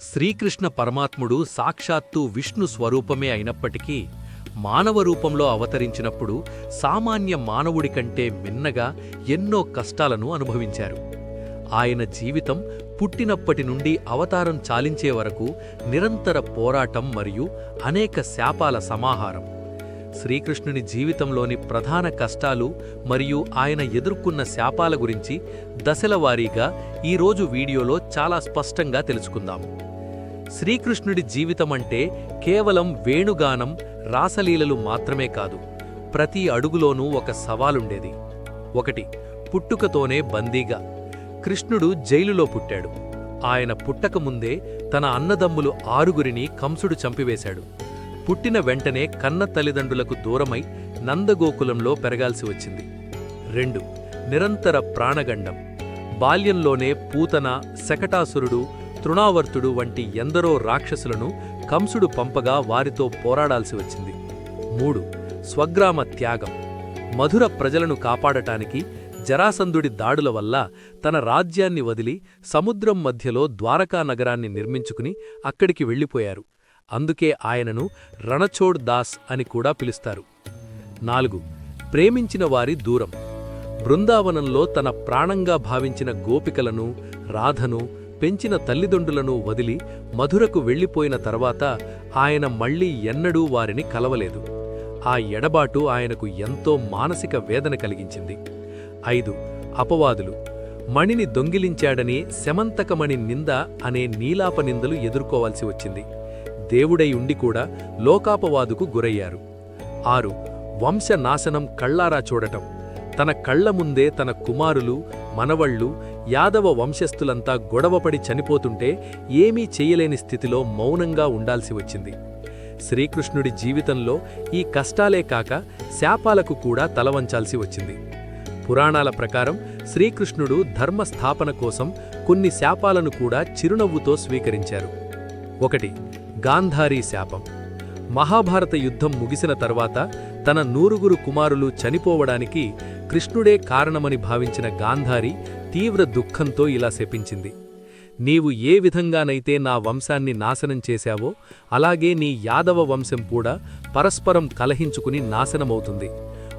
శ్రీకృష్ణ పరమాత్ముడు సాక్షాత్తు విష్ణు స్వరూపమే అయినప్పటికీ మానవ రూపంలో అవతరించినప్పుడు సామాన్య మానవుడి కంటే మిన్నగా ఎన్నో కష్టాలను అనుభవించారు. ఆయన జీవితం పుట్టినప్పటి నుండి అవతారం చాలించే వరకు నిరంతర పోరాటం మరియు అనేక శాపాల సమాహారం. శ్రీకృష్ణుని జీవితంలోని ప్రధాన కష్టాలు మరియు ఆయన ఎదుర్కొన్న శాపాల గురించి దశలవారీగా ఈరోజు వీడియోలో చాలా స్పష్టంగా తెలుసుకుందాము శ్రీకృష్ణుడి జీవితమంటే కేవలం వేణుగానం రాసలీలలు మాత్రమే కాదు ప్రతి అడుగులోనూ ఒక సవాలుండేది. ఒకటి పుట్టుకతోనే బందీగా. కృష్ణుడు జైలులో పుట్టాడు. ఆయన పుట్టకముందే తన అన్నదమ్ములు ఆరుగురిని కంసుడు చంపివేశాడు. పుట్టిన వెంటనే కన్న తల్లిదండ్రులకు దూరమై నందగోకులంలో పెరగాల్సి వచ్చింది. రెండు నిరంతర ప్రాణగండం. బాల్యంలోనే పూతన శకటాసురుడు తృణావర్తుడు వంటి ఎందరో రాక్షసులను కంసుడు పంపగా వారితో పోరాడాల్సి వచ్చింది. మూడు స్వగ్రామ త్యాగం. మధుర ప్రజలను కాపాడటానికి జరాసంధుడి దాడుల వల్ల తన రాజ్యాన్ని వదిలి సముద్రం మధ్యలో ద్వారకా నగరాన్ని నిర్మించుకుని అక్కడికి వెళ్ళిపోయారు. అందుకే ఆయనను రణచోడ్ దాస్ అని కూడా పిలుస్తారు. నాలుగు ప్రేమించిన వారి దూరం. బృందావనంలో తన ప్రాణంగా భావించిన గోపికలను రాధను పెంచిన తల్లిదండ్రులను వదిలి మధురకు వెళ్ళిపోయిన తర్వాత ఆయన మళ్ళీ ఎన్నడూ వారిని కలవలేదు. ఆ ఎడబాటు ఆయనకు ఎంతో మానసిక వేదన కలిగించింది. ఐదు అపవాదులు. మణిని దొంగిలించాడని శమంతకమణి నింద అనే నీలాప నిందలు ఎదుర్కోవాల్సి వచ్చింది. దేవుడై ఉండి కూడా లోకాపవాదుకు గురయ్యారు. ఆరు వంశనాశనం కళ్ళారా చూడటం. తన కళ్ళ ముందే తన కుమారులు మనవళ్ళు యాదవ వంశస్థులంతా గొడవపడి చనిపోతుంటే ఏమీ చేయలేని స్థితిలో మౌనంగా ఉండాల్సి వచ్చింది. శ్రీకృష్ణుడి జీవితంలో ఈ కష్టాలే కాక శాపాలకు కూడా తలవంచాల్సి వచ్చింది. పురాణాల ప్రకారం శ్రీకృష్ణుడు ధర్మస్థాపన కోసం కొన్ని శాపాలను కూడా చిరునవ్వుతో స్వీకరించారు. ఒకటి గాంధారీ శాపం. మహాభారత యుద్ధం ముగిసిన తర్వాత తన నూరుగురు కుమారులు చనిపోవడానికి కృష్ణుడే కారణమని భావించిన గాంధారి తీవ్ర దుఃఖంతో ఇలా శపించింది. నీవు ఏ విధంగానైతే నా వంశాన్ని నాశనం చేశావో అలాగే నీ యాదవ వంశం కూడా పరస్పరం కలహించుకుని నాశనమవుతుంది.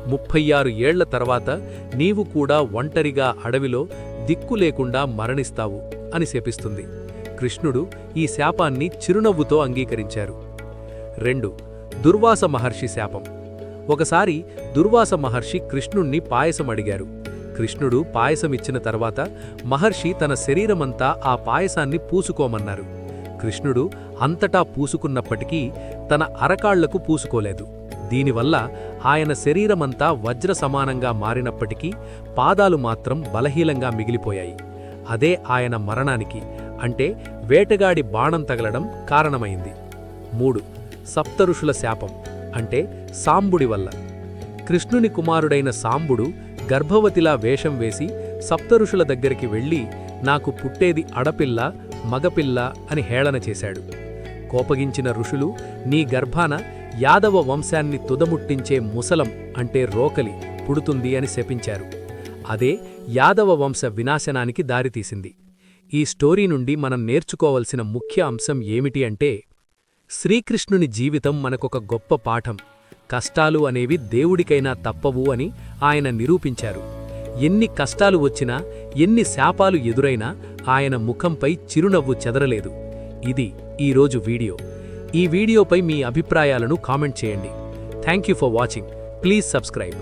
ముప్పై ఆరు ఏళ్ళ తర్వాత నీవు కూడా ఒంటరిగా అడవిలో దిక్కు లేకుండా మరణిస్తావు అని శపిస్తుంది. కృష్ణుడు ఈ శాపాన్ని చిరునవ్వుతో అంగీకరించారు. రెండు. దుర్వాస మహర్షి శాపం. ఒకసారి దుర్వాస మహర్షి కృష్ణుణ్ణి పాయసం అడిగారు కృష్ణుడు పాయసమిచ్చిన తర్వాత మహర్షి తన శరీరమంతా ఆ పాయసాన్ని పూసుకోమన్నారు. కృష్ణుడు అంతటా పూసుకున్నప్పటికీ తన అరకాళ్ళకు పూసుకోలేదు. దీనివల్ల ఆయన శరీరమంతా వజ్ర సమానంగా మారినప్పటికీ పాదాలు మాత్రం బలహీనంగా మిగిలిపోయాయి. అదే ఆయన మరణానికి అంటే వేటగాడి బాణం తగలడం కారణమైంది. మూడు. సప్తఋషుల శాపం. అంటే సాంబుడి వల్ల. కృష్ణుని కుమారుడైన సాంబుడు గర్భవతిలా వేషం వేసి సప్తఋషుల దగ్గరికి వెళ్ళి నాకు పుట్టేది అడపిల్ల మగపిల్ల అని హేళన చేశాడు. కోపగించిన ఋషులు నీ గర్భాన యాదవ వంశాన్ని తుదముట్టించే ముసలం అంటే రోకలి పుడుతుంది అని శపించారు. అదే యాదవ వంశ వినాశనానికి దారితీసింది. ఈ స్టోరీ నుండి మనం నేర్చుకోవలసిన ముఖ్య అంశం ఏమిటి అంటే శ్రీకృష్ణుని జీవితం మనకొక గొప్ప పాఠం. కష్టాలు అనేవి దేవుడికైనా తప్పవు అని ఆయన నిరూపించారు. ఎన్ని కష్టాలు వచ్చినా ఎన్ని శాపాలు ఎదురైనా ఆయన ముఖంపై చిరునవ్వు చెదరలేదు. ఇది ఈరోజు వీడియో. ఈ వీడియోపై మీ అభిప్రాయాలను కామెంట్ చేయండి. Thank you for watching. Please subscribe.